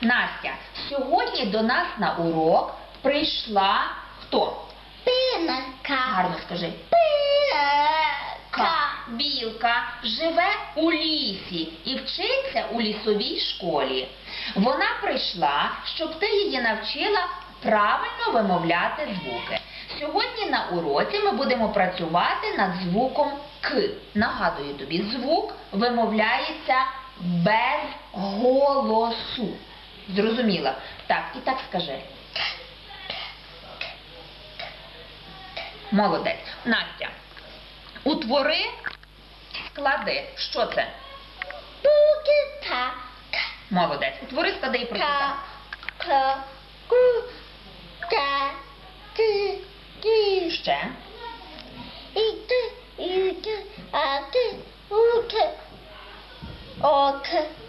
Настя, сьогодні до нас на урок прийшла хто? Пинка. Гарно скажи. Пинка. Білка живе у лісі і вчиться у лісовій школі. Вона прийшла, щоб ти її навчила правильно вимовляти звуки. Сьогодні на уроці ми будемо працювати над звуком К. Нагадую тобі, звук вимовляється без голосу. Зрозуміла? Так, і так скажи. Молодець. Настя, утвори, склади. Що це? Пукита. Молодець. Утвори, склади і прочитай. Та. Ти. Ти. Ще. І ти. І ти. А ти. У ти. Ок. У. А.